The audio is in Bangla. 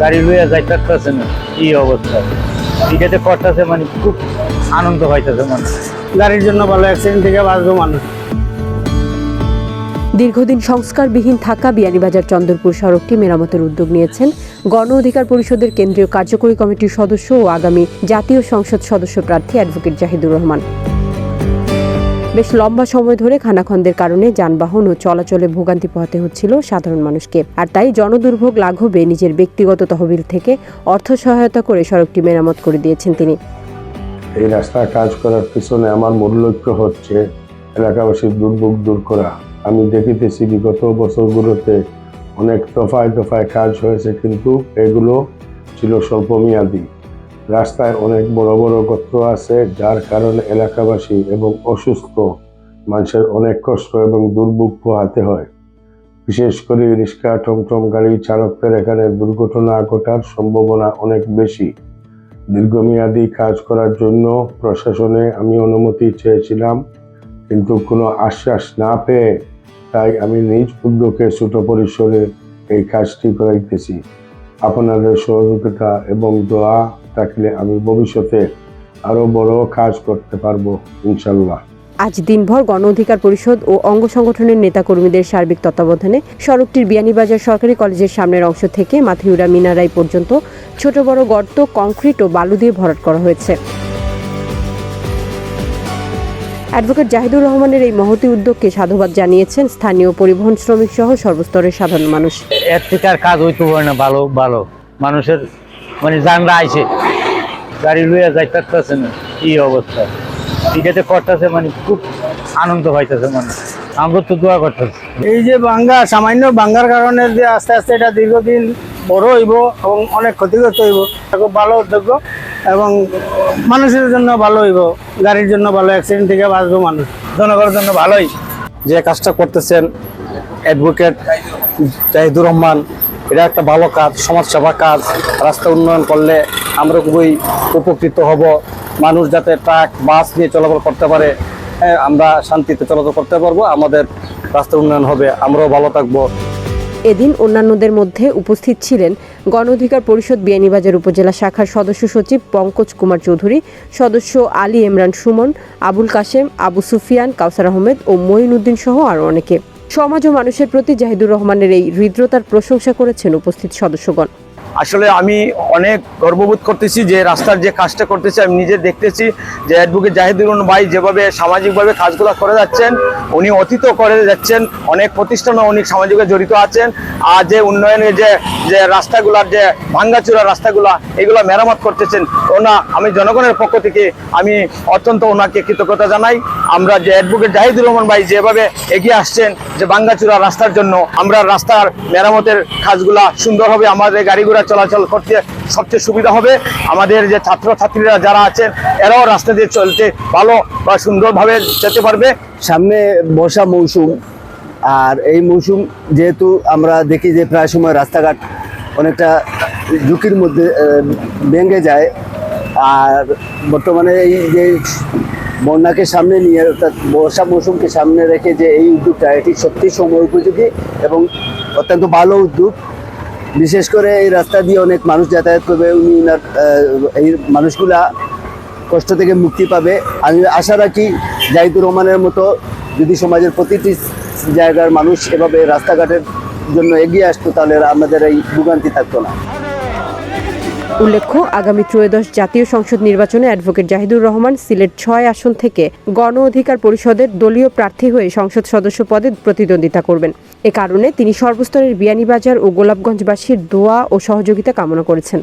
গাড়ি লইয়া যাই থাকতেছে না এই অবস্থা? এটাতে করতেছে মানে খুব আনন্দ পাইতেছে মানুষ গাড়ির জন্য ভালো অ্যাক্সিডেন্ট থেকে বাঁচবে মানুষ। দীর্ঘদিন সংস্কারবিহীন থাকা বিয়ানীবাজার চন্দ্রপুর সড়কটি মেরামতের উদ্যোগ নিয়েছেন গণ অধিকার পরিষদের কেন্দ্রীয় কার্যকরী কমিটির সদস্য ও আগামী জাতীয় সংসদ সদস্য প্রার্থী অ্যাডভোকেট জাহিদুর রহমান। বেশ লম্বা সময় ধরে খানাখন্দের কারণে যানবাহন ও চলাচলে ভোগান্তি পোহাতে হচ্ছিল সাধারণ মানুষকে। আর তাই জনদুর্ভোগ লাঘবে নিজের ব্যক্তিগত তহবিল থেকে অর্থ সহায়তা করে সড়কটি মেরামত করে দিয়েছেন তিনি। এই রাস্তা কাজ করার পিছনে আমার মূল লক্ষ্য হচ্ছে এলাকাবাসীর দুর্ভোগ দূর করা। আমি দেখিতেছি বিগত বছরগুলোতে অনেক দফায় দফায় কাজ হয়েছে, কিন্তু এগুলো ছিল স্বল্পমেয়াদী। রাস্তায় অনেক বড় বড় গর্ত আছে, যার কারণে এলাকাবাসী এবং অসুস্থ মানুষের অনেক কষ্ট এবং দুর্ভোগ পোহাতে হয়। বিশেষ করে রিক্সা, টমটম গাড়ি চালকদের এখানে দুর্ঘটনা ঘটার সম্ভাবনা অনেক বেশি। দীর্ঘমেয়াদী কাজ করার জন্য প্রশাসনে আমি অনুমতি চেয়েছিলাম, কিন্তু কোনো আশ্বাস না পেয়ে তাই আমি নিজ উদ্যোগে ছোট পরিসরে এই কাজটি করাইতেছি। আপনাদের সহযোগিতা এবং দোয়া থাকলে আমি ভবিষ্যতে আরও বড় কাজ করতে পারব ইনশাল্লাহ। আজ দিনভর গণ অধিকার পরিষদ ও অঙ্গ সংগঠনের নেতাকর্মীদের সার্বিক তত্ত্বাবধানে সড়কটির বিয়ানীবাজার সরকারি কলেজের সামনের অংশ থেকে মাথিউরা মিনারাই পর্যন্ত ছোট বড় গর্ত কংক্রিট ও বালু দিয়ে ভরাট করা হয়েছে। অ্যাডভোকেট জাহিদুর রহমানের এই মহতি উদ্যোগকে সাধুবাদ জানিয়েছেন স্থানীয় পরিবহন শ্রমিক সহ সর্বস্তরের সাধারণ মানুষ। এর থেকে আর কাজ হইতে পারে না ভালো ভালো। মানুষের মানে জানরা আইছে। গাড়ি লইয়া যাই থাকতেছে না এই অবস্থা? এটাতে করতেছে মানে খুব আনন্দ পাইতেছে মানে আমরা তো দোয়া করতেছি। এই যে বাঙ্গা সামান্য বাঙ্গার কারণে যে আস্তে আস্তে এটা দীর্ঘদিন বড় হইব এবং অনেক ক্ষতিগ্রস্ত হইব খুব ভালো উদ্যোগ এবং মানুষের জন্য ভালো হইব গাড়ির জন্য ভালো অ্যাক্সিডেন্ট থেকে বাঁচবে মানুষ। জনগণের জন্য ভালোই। যে কাজটা করতেছেন অ্যাডভোকেট জাহিদুর রহমান এটা একটা ভালো কাজ, সমাজসেবা কাজ। রাস্তা উন্নয়ন করলে আমরা খুবই উপকৃত হব। মানুষ যাতে ট্রাক, বাস নিয়ে চলাচল করতে পারে আমরা শান্তিতে চলাচল করতে পারব। আমাদের রাস্তা উন্নয়ন হবে, আমরাও ভালো থাকব। এদিন অন্যান্যদের মধ্যে উপস্থিত ছিলেন গণ অধিকার পরিষদ বিয়ানীবাজার উপজেলা শাখার সদস্য সচিব পঙ্কজ কুমার চৌধুরী, সদস্য আলী ইমরান সুমন, আবুল কাশেম, আবু সুফিয়ান, কাউসার আহমেদ ও মঈন উদ্দিন সহ আরও অনেকে। সমাজ ও মানুষের প্রতি জাহিদুর রহমানের এই হৃদ্রতার প্রশংসা করেছেন উপস্থিত সদস্যগণ। আসলে আমি অনেক গর্ববোধ করতেছি যে রাস্তার যে কাজটা করতেছি, আমি নিজে দেখতেছি যে অ্যাডভোকেট জাহিদুর ভাই যেভাবে সামাজিকভাবে কাজগুলো করে যাচ্ছেন উনি অতীত করে যাচ্ছেন, অনেক প্রতিষ্ঠানে উনি সামাজিক জড়িত আছেন, আর যে উন্নয়নের যে যে রাস্তাগুলার যে ভাঙ্গাচুরা রাস্তাগুলা, এগুলো মেরামত করতেছেন, ওনা, আমি জনগণের পক্ষ থেকে আমি অত্যন্ত ওনাকে কৃতজ্ঞতা জানাই। আমরা যে অ্যাডভোকেট জাহিদুর রহমান ভাই যেভাবে এগিয়ে আসছেন, যে ভাঙ্গাচুরা রাস্তার জন্য, আমরা রাস্তার মেরামতের কাজগুলা সুন্দরভাবে আমাদের গাড়িগুলা চলাচল করতে সবচেয়ে সুবিধা হবে। আমাদের যে ছাত্রছাত্রীরা যারা আছেন, এরাও রাস্তা দিয়ে চলতে ভালো বা সুন্দরভাবে যেতে পারবে। সামনে বর্ষা মৌসুম, আর এই মৌসুম যেহেতু আমরা দেখি যে প্রায় সময় রাস্তাঘাট অনেকটা ঝুঁকির মধ্যে ভেঙে যায়। আর বর্তমানে এই যে বন্যাকে সামনে নিয়ে, অর্থাৎ বর্ষা মৌসুমকে সামনে রেখে যে এই উদ্যোগটা, এটি সত্যি সময় উপযোগী এবং অত্যন্ত ভালো উদ্যোগ। বিশেষ করে এই রাস্তা দিয়ে অনেক মানুষ যাতায়াত করবে, উনি ওনার এই মানুষগুলা কষ্ট থেকে মুক্তি পাবে। আমি আশা রাখি জাহিদুর রহমানের মতো যদি সমাজের প্রতিটি জায়গার মানুষ এভাবে রাস্তাঘাটের জন্য এগিয়ে আসতো, তাহলে আমাদের এই ভোগান্তি থাকতো না। উল্লেখ্য, আগামী ত্রয়োদশ জাতীয় সংসদ নির্বাচনে অ্যাডভোকেট জাহিদুর রহমান সিলেট ছয় আসন থেকে গণ অধিকার পরিষদের দলীয় প্রার্থী হয়ে সংসদ সদস্য পদে প্রতিদ্বন্দ্বিতা করবেন। এ কারণে তিনি সর্বস্তরের বিয়ানীবাজার ও গোলাপগঞ্জবাসীর দোয়া ও সহযোগিতা কামনা করেছেন।